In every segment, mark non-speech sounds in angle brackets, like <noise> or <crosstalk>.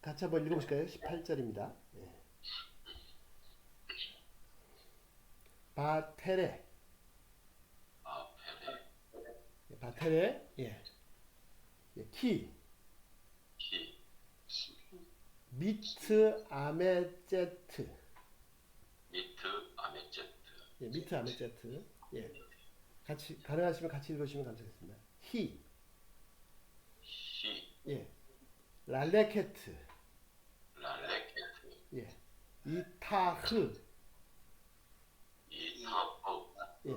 같이 한번 읽어보실까요? 18절입니다. 예. 바테레 예, 바테레 예. 예, 키키 미트 아메제트 미트 아메제트 예, 미트 아메제트 예. 같이 가능하시면 같이 읽으시면 감사하겠습니다. 히 히 예. 랄레케트 예. 이타흐 이타프 예.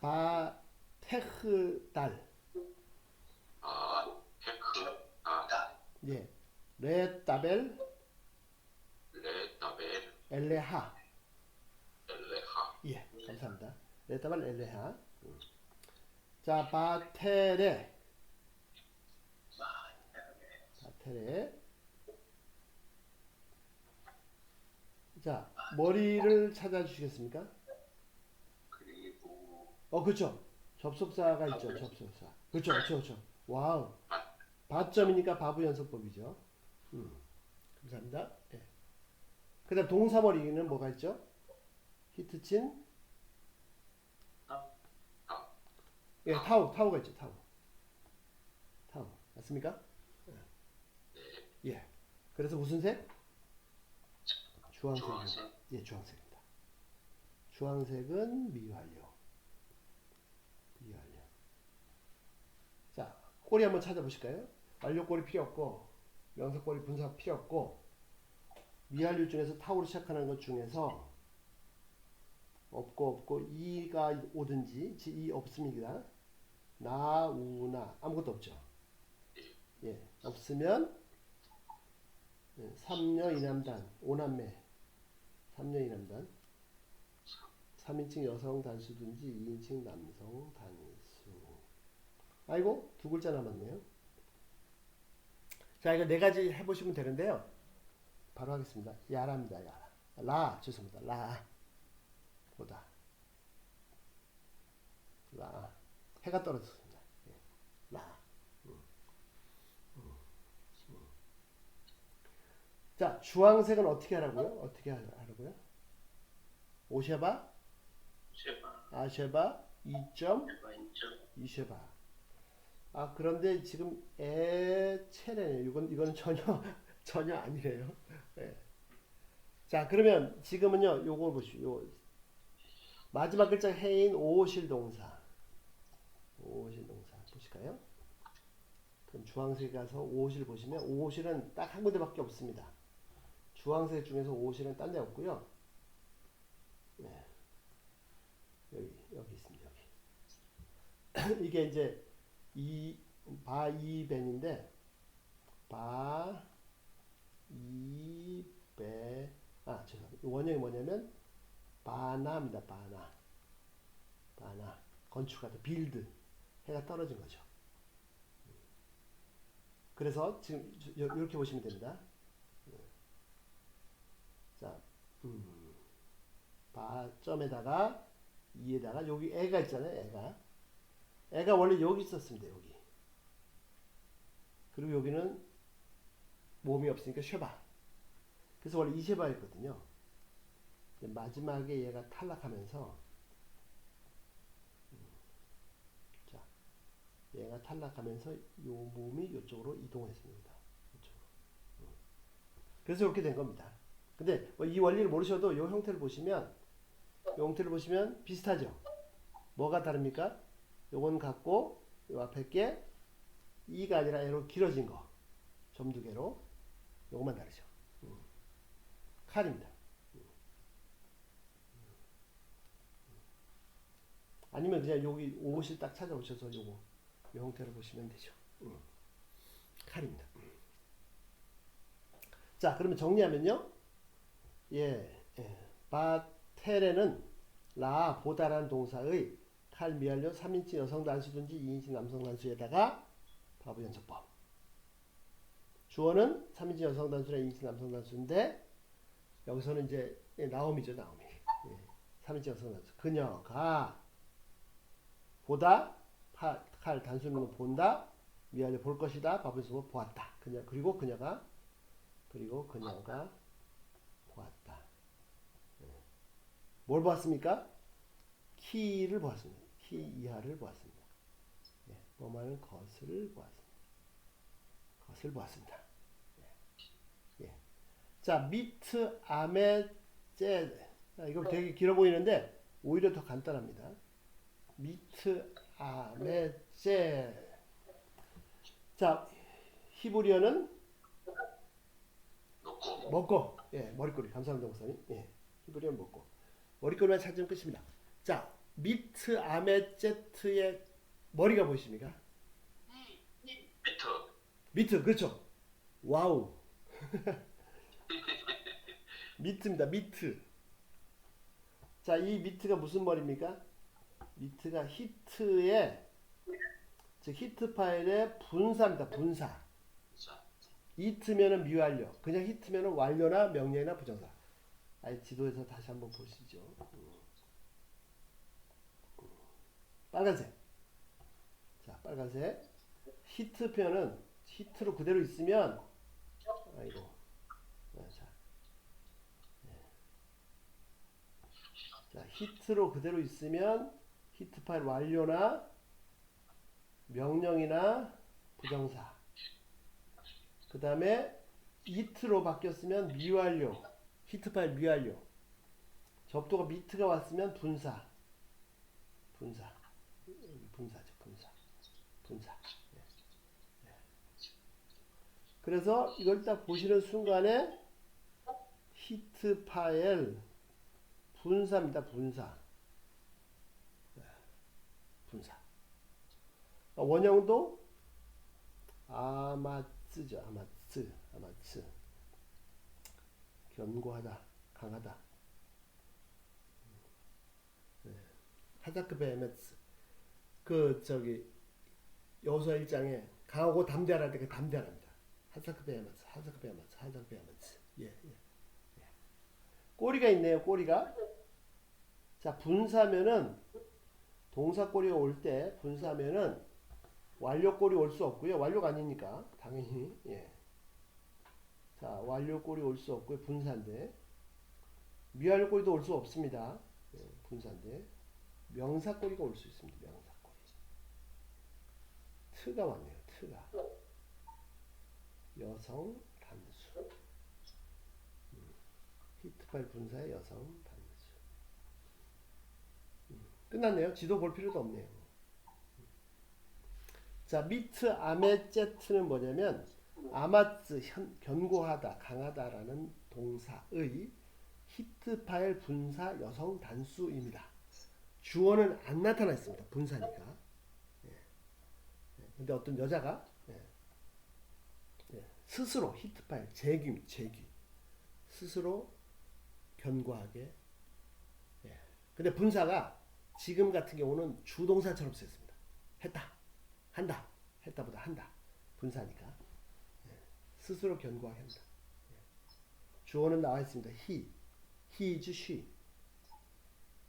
바테흐달 아 예. 레따벨 레타벨 엘레하 엘레하 예, 감사합니다. 레타발 엘레하. 음. 자, 바테레. 바테레. 자, 머리를 찾아주시겠습니까? 그리고 어, 그렇죠. 접속사가 있죠. 접속사. 그렇죠, 그렇죠, 그렇죠. 와우. 바점이니까 바부 연습법이죠. 음, 감사합니다. 예. 그다음 동사 머리는 뭐가 있죠? 히트친. 예, 타우, 타우가 있죠. 타우. 타우 맞습니까? 예. 예. 그래서 무슨 색? 주황색이요. 주황색. 예, 주황색입니다. 주황색은 미완료. 미완료. 자, 꼬리 한번 찾아보실까요? 완료 꼬리 필요 없고 명사 꼬리 분사 필요 없고 미완료 중에서 타우로 시작하는 것 중에서 없고 없고 이가 오든지 지- 이 없습니다. 나, 우, 나 아무것도 없죠. 예, 없으면 예, 삼녀 이남단 오남매 삼녀 이남단 3인칭 여성 단수든지 2인칭 남성 단수. 아이고 두 글자 남았네요. 자 이거 네 가지 해보시면 되는데요. 바로 하겠습니다. 야라입니다 야라 라 죄송합니다. 라. 보다. 라. 해가 떨어졌습니다 예. 라 음. 음. 음. 자 주황색은 어떻게 하라고요? 어떻게 하- 하라고요? 오셔봐 쉐바. 아쉐바? 2점? 쉐바 인정 이쉐바. 아 그런데 지금 에체레네요 이건 이건 전혀 <laughs> 전혀 아니래요. 예. 자 그러면 지금은요 요거 보시오. 요 마지막 글자 해인 오실 동사. 오실 동사 보실까요? 그럼 주황색 가서 오실 보시면 오실은 딱 한 군데밖에 없습니다 주황색 중에서 오실은 딴 데 없고요. 네. 여기 여기 있습니다 여기. <clears throat> 이게 이제 이 바 이 벤인데 바이베 아 죄송합니다. 원형이 뭐냐면 바나입니다 바나. 바나. 건축하다 빌드. 해가 떨어진 거죠. 그래서 지금 이렇게 보시면 됩니다 자 음, 바 점에다가 2에다가 여기 애가 있잖아요 애가. 애가 원래 여기 있었습니다 여기. 그리고 여기는 몸이 없으니까 쉐바. 그래서 원래 이쉐바였거든요. 마지막에 얘가 탈락하면서 음, 자 얘가 탈락하면서 요 몸이 이쪽으로 이동했습니다. 음. 그래서 이렇게 된 겁니다 근데 뭐 이 원리를 모르셔도 이 형태를 보시면 이 형태를 보시면 비슷하죠? 뭐가 다릅니까? 요건 같고 요 앞에 게 2가 아니라 애로 길어진 거. 점 두 개로. 요것만 다르죠. 음. 칼입니다. 음. 아니면 그냥 여기 옷을 딱 찾아오셔서 요거 요 형태로 보시면 되죠. 음. 칼입니다. 음. 자 그러면 정리하면요 예, 예. 바테레는 라 보다란 동사의 칼 미완료 3인칭 여성 단수든지 2인칭 남성 단수에다가 바보 연속법. 주어는 3인칭 여성 단수나 2인칭 남성 단수인데 여기서는 이제 예, 나옴이죠 나옴이. 예, 3인칭 여성 단수. 그녀가 보다 파- 칼 단수는 본다 미완료 볼 것이다 바보 연속법 보았다. 그녀 그리고 그녀가 그리고 그녀가 보았다. 예. 뭘 보았습니까? 키를 보았습니다. 키 이하를 보았습니다. 예. 뭐하는 것을 보았습니다. 것을 보았습니다. 예. 예. 자, 미트 아메 제 자, 이거 되게 길어 보이는데 오히려 더 간단합니다. 미트 아메 제 자, 히브리어는 놓고 먹고 예 머리꼬리 감사합니다 목사님 예 히브리어는 먹고 머리꼬리만 찾으면 끝입니다. 자 미트 아메제트의 머리가 보이십니까? 미트 미트 그렇죠. 와우. <laughs> 미트입니다 미트 자 이 미트가 무슨 머리입니까? 미트가 히트의 즉 히트 파일의 분사입니다 분사. 자, 이트면은 미완료. 그냥 히트면은 완료나 명령이나 부정사. 아예 지도에서 다시 한번 보시죠. 음. 빨간색. 자, 빨간색. 히트 표현은 히트로 그대로 있으면 아이고. 아, 자. 네. 자, 히트로 그대로 있으면 히트 파일 완료나 명령이나 부정사. 그 다음에 이트로 바뀌었으면 미완료 히트 파일 미완료. 접도가 미트가 왔으면 분사. 분사. 분사죠 분사. 분사. 예. 예. 그래서 이걸 딱 보시는 순간에 히트 파일 분사입니다 분사. 예. 분사. 원형도 아마츠죠 아마츠 아마츠 견고하다 강하다 네. 하자크 베메츠 그 저기 여호수아 1장에 강하고 담대하라 그 담대하랍니다 하자크 베메츠 하자크 베메츠 하자크 베메츠 예, 예, 예. 꼬리가 있네요 꼬리가 자 분사면은 동사 꼬리가 올 때 분사면은 완료 꼴이 올수 없고요. 완료가 아니니까 당연히 예. 자 완료 꼴이 올 수 없고요. 분사인데 미완료 꼴도 올 수 없습니다. 예, 분사인데 명사 꼴이가 올 수 있습니다. 명사 꼴. 트가 왔네요. 트가 여성 단수 음, 히트파일 분사의 여성 단수 음, 끝났네요. 지도 볼 필요도 없네요. 자, 미트 아메제트는 뭐냐면 아마츠 현, 견고하다, 강하다라는 동사의 히트 파일 분사 여성 단수입니다. 주어는 안 나타나 있습니다. 분사니까. 예. 예. 근데 어떤 여자가 예. 예. 스스로 히트 파일 재규 재규 스스로 견고하게 예. 근데 분사가 지금 같은 경우는 주동사처럼 쓰였습니다. 했다. 한다. 했다보다 한다. 분사니까. 예. 스스로 견고하게 한다. 예. 주어는 나와 있습니다. he, he is she.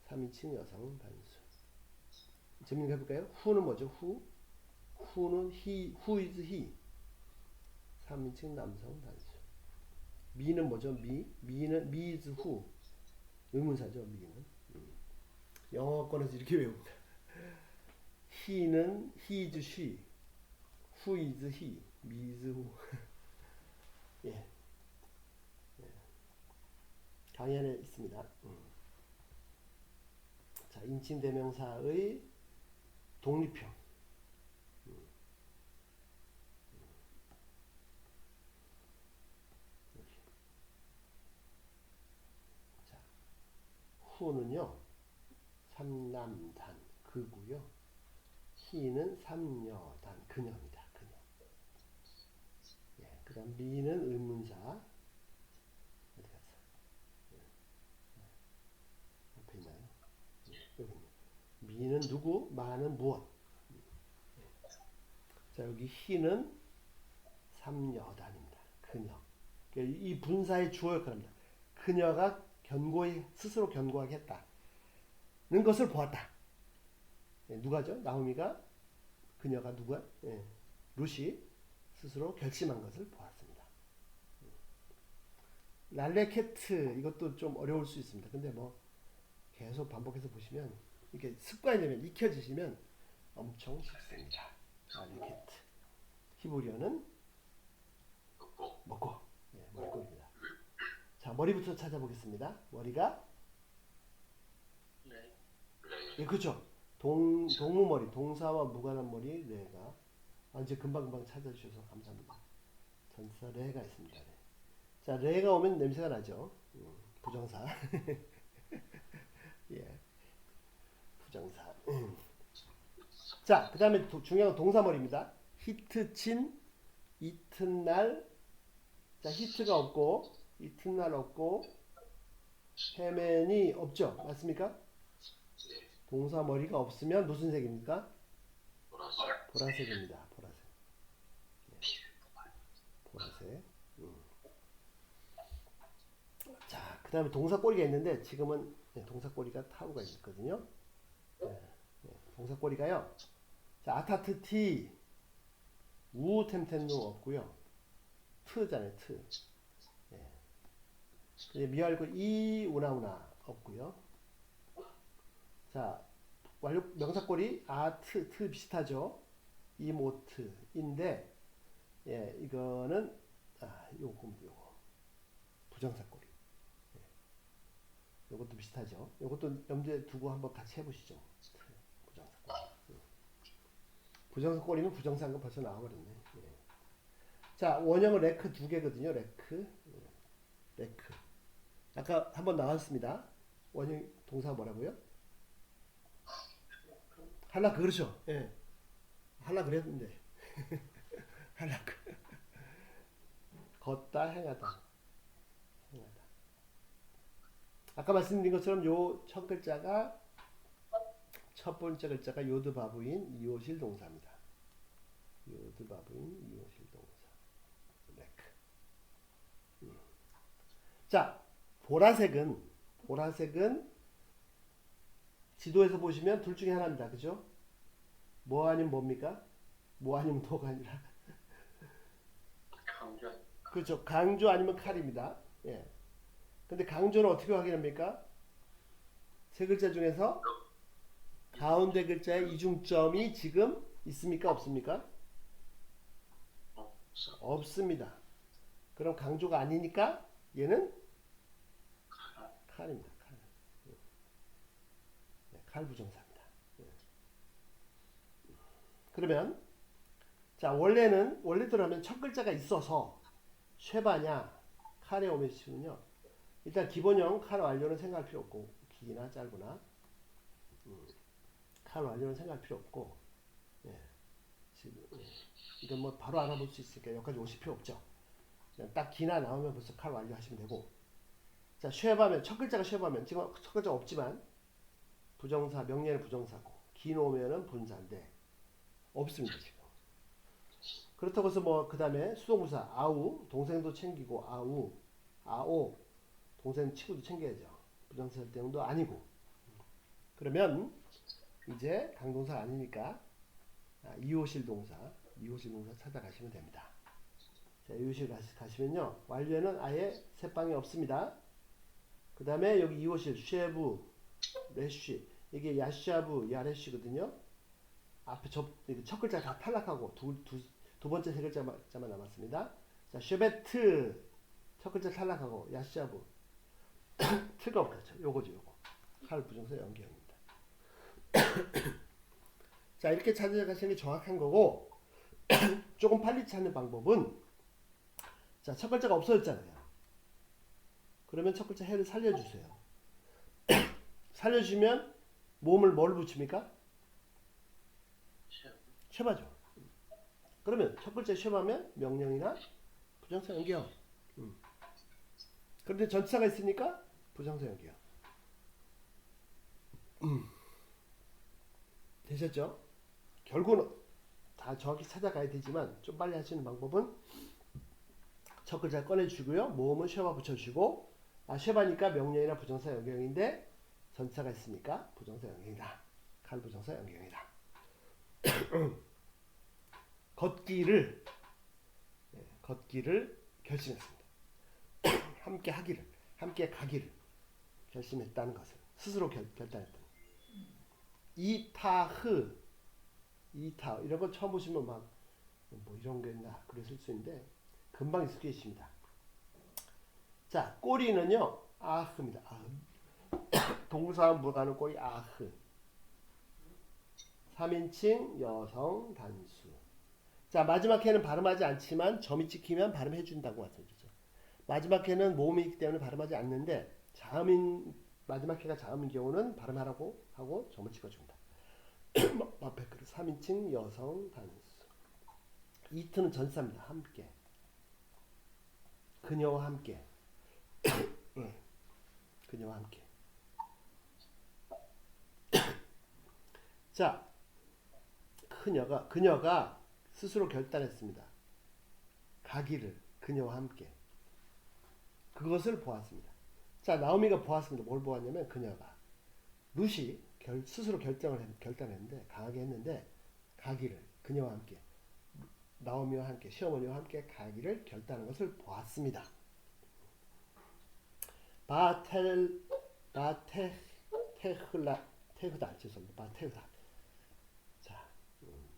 3인칭 여성 단수. 증명해볼까요? who는 뭐죠? who? who는 he, who is he. 3인칭 남성 단수. me는 뭐죠? me? me는 me is who. 의문사죠, me는. 음. 영어권에서 이렇게 외웁니다. he는 he is she, who is he, me is who. <laughs> 예. 예. 강연에 있습니다. 음. 자, 인칭 대명사의 독립형. 음. 여기. 자, who는요, 삼남단 그고요. 희는 삼여단 그녀입니다. 그다음 미는 의문사 어디 갔어? 예. 예. 앞에 있나요? 예, 여기. 미는 누구? 마는 무엇? 예. 자 여기 희는 삼여단입니다. 그녀. 그러니까 이 분사의 주어 역할입니다. 그녀가 견고히 스스로 견고하게 했다는 것을 보았다. 예, 누가죠? 나오미가 그녀가 누가 예, 루시 스스로 결심한 것을 보았습니다. 랄레케트 이것도 좀 어려울 수 있습니다. 근데 뭐 계속 반복해서 보시면 이게 습관이 되면 익혀지시면 엄청 쉽습니다. 랄레케트. 히브리어는 먹고 먹고 예, 먹고입니다. 자 머리부터 찾아보겠습니다. 머리가 레예 그렇죠. 동 동무머리 동사와 무관한 머리 레가 아, 이제 금방 금방 찾아주셔서 감사합니다. 전사 레가 있습니다. 네. 자 레가 오면 냄새가 나죠. 음, 부정사 <laughs> 예 부정사. 음. 자 그 다음에 도- 중요한 건 동사머리입니다. 히트 친 이튿날 자 히트가 없고 이튿날 없고 헤맨이 없죠 맞습니까? 네 동사 머리가 없으면 무슨 색입니까? 보라색 보라색입니다. 보라색. 예. 보라색. 음. 자, 그 다음에 동사 꼬리가 있는데 지금은 네, 동사 꼬리가 타우가 있거든요. 네, 네, 동사 꼬리가요. 자, 아타트 티 우템텐누 없고요. 트잖아요. 트. 예. 이제 미알고 이 우나우나 없고요. 자, 완료 명사꼬리 아트 트 비슷하죠. 이모트인데 예 이거는 아 요거 요거 부정사꼬리. 예. 요것도 비슷하죠. 요것도 염두에 두고 한번 같이 해보시죠. 부정사꼬리는 부정사인 거 벌써 나와버렸네. 예. 자 원형은 레크 두 개거든요. 레크 예. 레크. 아까 한번 나왔습니다. 원형 동사 뭐라고요? 할라크 그렇죠. 예. 할라 그랬는데. <laughs> 할라크. 걷다. 행하다. 아까 말씀드린 것처럼 요 첫 글자가 첫 번째 글자가 요드 바부인 이오실 동사입니다. 요드 바부인 이오실 동사. 레크. 음. 자, 보라색은 보라색은 지도에서 보시면 둘 중에 하나입니다. 그죠? 뭐 아니면 뭡니까? 뭐 아니면 뭐가 아니라. 강조 그렇죠. 강조 아니면 칼입니다. 예. 근데 강조는 어떻게 확인합니까? 세 글자 중에서 가운데 글자의 이중점이 지금 있습니까? 없습니까? 없습니다. 그럼 강조가 아니니까 얘는 칼입니다. 칼. 예. 네, 칼 부정사입니다. 예. 그러면 자 원래는 원래대로 하면 첫 글자가 있어서 쉐바냐 칼에 오면 시면요 일단 기본형 칼 완료는 생각할 필요 없고 기나 짧으나 음, 칼 완료는 생각할 필요 없고 예. 지금 예. 이건 뭐 바로 알아볼 수 있으니까 여기까지 오실 필요 없죠. 그냥 딱 기나 나오면 벌써 칼 완료하시면 되고 자 쉐바면 첫 글자가 쉐바면 지금 첫 글자 없지만 부정사 명예는 부정사고 기 놓으면은 분사인데 없습니다 지금 그렇다고 해서 뭐 그 다음에 수동부사 아우 동생도 챙기고 아우 아오 동생 친구도 챙겨야죠. 부정사 대응도 아니고. 그러면 이제 강동사 아니니까 아, 이호실 동사 이호실 동사 찾아가시면 됩니다. 자 이호실 가시, 가시면요. 완료에는 아예 새방이 없습니다. 그 다음에 여기 이호실 쉐부 레쉬. 이게 야샤브 야레쉬거든요. 앞에 접, 첫 글자 다 탈락하고 두, 두, 두 번째 세 글자만 자만 남았습니다. 자 쉐베트. 첫 글자 탈락하고 야샤 브 트가 없죠. 요거죠 요거 칼 부정사 연기형입니다. <coughs> 자 이렇게 찾아가시는 게 정확한 거고 <coughs> 조금 빨리 찾는 방법은 자 첫 글자가 없어졌잖아요. 그러면 첫 글자 해를 살려주세요. <coughs> 살려주면 몸을 뭘 붙입니까? 쉐바죠. 그러면 첫 글자 쉐바면 명령이나 부정사 연기형. 음. 그런데 전치사가 있으니까 연기형. 음. 되셨죠? 결국은 다 정확히 찾아가야 되지만 좀 빨리 하시는 방법은 첫 글자 꺼내주고요. 모음은 쉐바 붙여주고 아 쉐바니까 명령이나 부정사 연기형인데 전치사가 있으니까 부정사 연경이다. 칼 부정사 연경이다. <clears throat> 걷기를 예, 걷기를 결심했습니다. <clears throat> 함께 하기를, 함께 가기를 결심했다는 것을 스스로 결, 결단했다. 이타흐, 이타 이런 거 처음 보시면 막 뭐 이런 게 있나 그랬을 수 있는데 금방 익숙해지십니다. 자, 꼬리는요 아흐입니다. 아흐. <coughs> 동사와 무가는 꼬리 아흐. 3인칭 여성 단수. 자 마지막 해는 발음하지 않지만 점이 찍히면 발음해 준다고 말씀드리죠. 마지막 해는 모음이 있기 때문에 발음하지 않는데 자음인 마지막 해가 자음인 경우는 발음하라고 하고 점을 찍어줍니다. <clears throat> 앞에 그 3인칭 여성 단수. 이트는 전사입니다. 함께. 그녀와 함께. <clears throat> 예. 그녀와 함께. <clears throat> 자, 그녀가 그녀가 스스로 결단했습니다. 가기를 그녀와 함께. 그것을 보았습니다. 자, 나오미가 보았습니다. 뭘 보았냐면 그녀가 루시 결, 스스로 결정을 했, 결단했는데 강하게 했는데 가기를 그녀와 함께 나오미와 함께 시어머니와 함께 가기를 결단한 것을 보았습니다. 바텔 바테 테흐라 테흐다 죄송합니다. 바테흐다. 자, 음.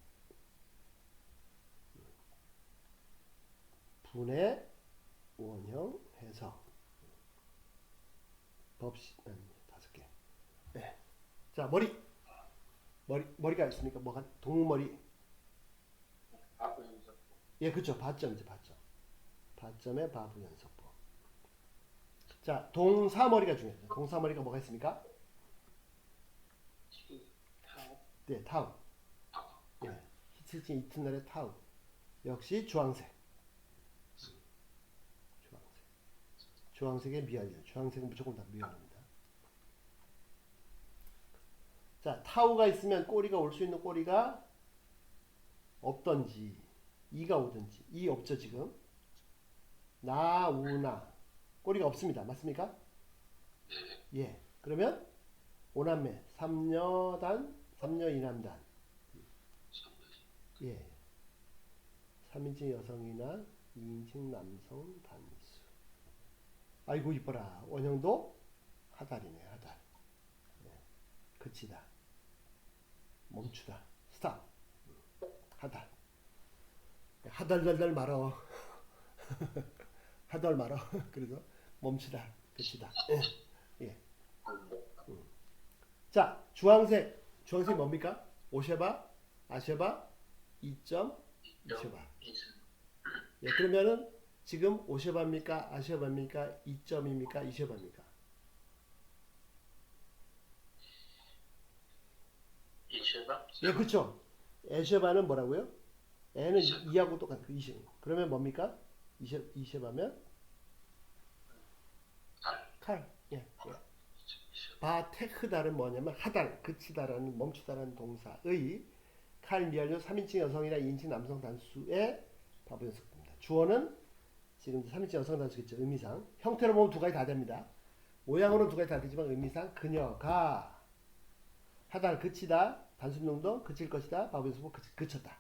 분해 원형 해석 법시 아니 다섯 개. 네. 자 머리 머리 머리가 있으니까 뭐가 동머리 바보 연습 예, 그렇죠. 바점이죠, 바점. 바점의 바부 연속법. 자, 동사머리가 중요하죠. 동사머리가 뭐가 있습니까? 네, 타우. 예, 히트진 이튿날의 타우. 역시. 주황색. 주황색의 미연이죠. 주황색은 무조건 다 미연입니다. 자, 타우가 있으면 꼬리가 올 수 있는 꼬리가 없던지 이가 오든지 이 없죠 지금? 나우나. 꼬리가 없습니다. 맞습니까? 예. 그러면 오남매 삼녀단 삼녀 이남단. 예. 3인칭 여성이나 2인칭 남성 단수 아이고 이뻐라. 원형도 하달이네 하달. 예. 그치다. 멈추다. 스탑. 하달. 하달달달 말어 하달 말어 <laughs> <laughs> 그래서 멈추다. 그치다. 예. 예. 음. 자 주황색. 주황색 뭡니까? 2점 이쉐바. 이승 예, 그러면은 지금 오쉐바입니까 아쉐바입니까 2점입니까 이쉐바입니까 이체바 예 그렇죠 에쉐바는 뭐라고요 에는 2하고 똑같은 그 20. 그러면 뭡니까? 이셰, 이셰바면 칼. 예. 예. 바테크달은 뭐냐면 하달, 그치다라는 멈추다라는 동사의 칼 미알료 3인칭 여성이나 2인칭 남성 단수의 바보 연속입니다. 주어는 지금 3인칭 여성 단수겠죠. 의미상. 형태로 보면 두 가지 다 됩니다. 모양으로는 두 가지 다 되지만 의미상 그녀가 하달 그치다 단순명도 그칠 것이다 바보 연속은 그치, 그쳤다.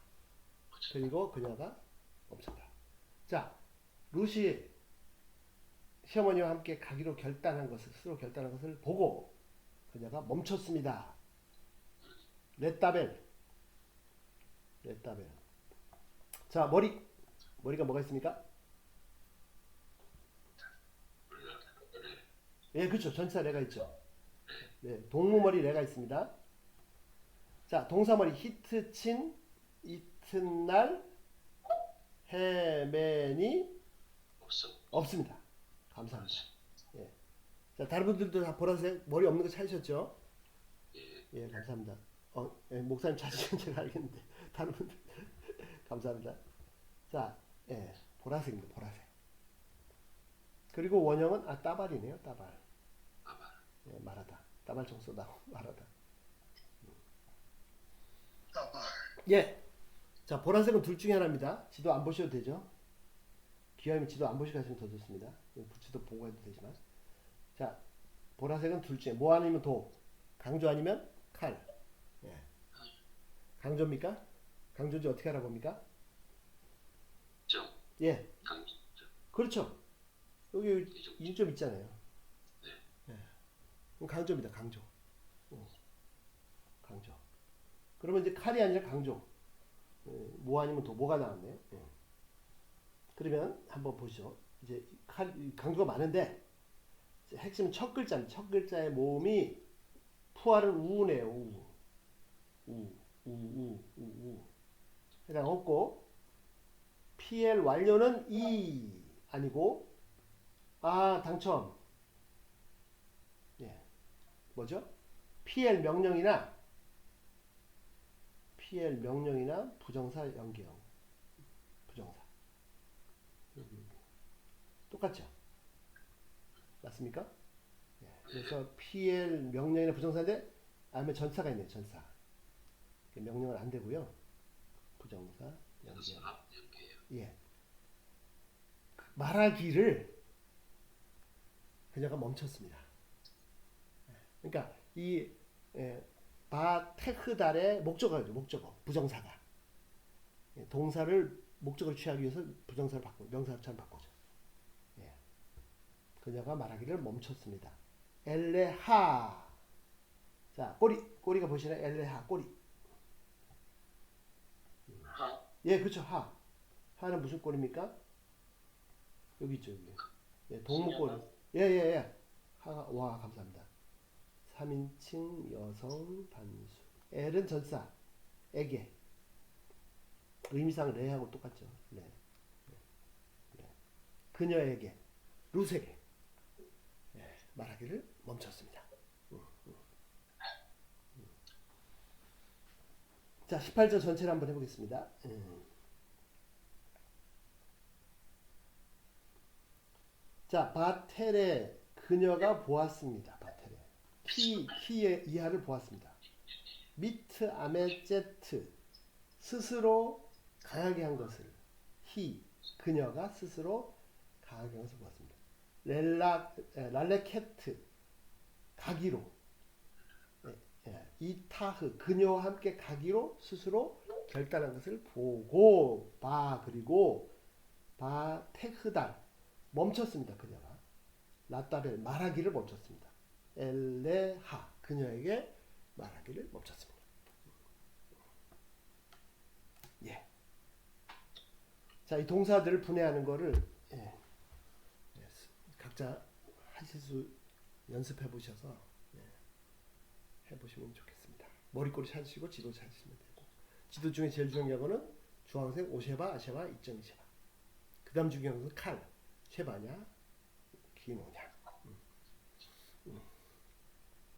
그리고 그녀가 멈췄다. 자, 루시 시어머니와 함께 가기로 결단한 것을 스스로 결단한 것을 보고 그녀가 멈췄습니다. 레따벨, 레따벨. 자, 머리, 머리가 뭐가 있습니까? 예, 그렇죠. 전치사 레가 있죠. 네, 동무머리 레가 있습니다. 자, 동사머리 히트 친 이튿날 해맨이 없음 없습 니다. 감사합니다. 예. 자, 다른 분들도 다 보라색 머리 없는 거 찾으셨죠? 예 예, 감사합니다. 어, 예, 목사님 찾으신 제가 알겠는데 <laughs> 다른 분들 감사합니다. 자, 예, 보라색입니다. 보라색. 그리고 원형은 아 따발이네요. 따발. 예, 말하다. 따발 청소 나고 <laughs> 말하다. 예. 자, 보라색은 둘 중에 하나입니다. 지도 안 보셔도 되죠? 기왕이면 지도 안 보시고 하시면 더 좋습니다. 부츠도 보고 해도 되지만. 자, 보라색은 둘 중에 뭐 아니면 도, 강조 아니면 칼. 예. 강조입니까? 강조인지 어떻게 알아봅니까? 점 예. 강점 그렇죠. 여기 이점. 이점 있잖아요. 강조입니다. 강조. 어. 강조. 그러면 이제 칼이 아니라 강조. 예, 뭐 아니면 도 뭐가 나왔네요. 예. 그러면 한번 보시죠. 이제 칼 강조가 많은데 핵심은 첫 글자입니다. 첫 글자의 모음이 푸알은 우네요. 우. 우. 우. 우. 우. 우. 해당 없고 PL 완료는 이 아니고 아 당첨 예 뭐죠 PL 명령이나 PL 명령이나 부정사 연계형 부정사. 똑같죠 맞습니까 예, 그래서 PL 명령이나 부정사인데 아니면 전사가 있네요 전사 명령은 안 되고요 부정사 연계형. 예. 말하기를 그녀가 멈췄습니다. 예. 그러니까 이 예, 바테흐달의 목적어죠. 목적어. 부정사가. 예, 동사를 목적으로 취하기 위해서 부정사를 바꾸 명사처럼 바꾸죠. 예. 그녀가 말하기를 멈췄습니다. 엘레하. 자, 꼬리. 꼬리가 보시나요? 엘레하. 꼬리. 하. 예, 그렇죠. 하. 하는 무슨 꼴입니까? 여기 있죠, 여기. 예, 동물꼴. 신여가. 예, 예, 예. 하, 와, 감사합니다. 3인칭 여성 단수. L은 전사. 에게. 의미상 레하고 똑같죠. 레. 레. 레. 그녀에게. 루세게. 예, 말하기를 멈췄습니다. 음, 음. 음. 자, 18절 전체를 한번 해보겠습니다. 음. 자, 바텔의 그녀가 보았습니다. 키의 이하를 보았습니다. 미트 아메 제트 스스로 강하게 한 것을 히 그녀가 스스로 강하게 한 것을 보았습니다. 렐라 에, 랄레케트 가기로 예, 예, 이타흐 그녀와 함께 가기로 스스로 결단한 것을 보고 바 그리고 바 테흐달 멈췄습니다. 그녀가 라따벨 말하기를 멈췄습니다. 엘레하 그녀에게 말하기를 멈췄습니다. 예. 자, 이 동사들을 분해하는 거를 예. 예, 각자 하실 수 연습해 보셔서 예, 해 보시면 좋겠습니다. 머리꼬리 찾으시고 지도 찾으시면 되고 지도 중에 제일 중요한 거는 주황색 오셰바, 아셰바, 이점이셰바. 그 다음 중요한 것은 칼, 쉐바냐, 기노냐.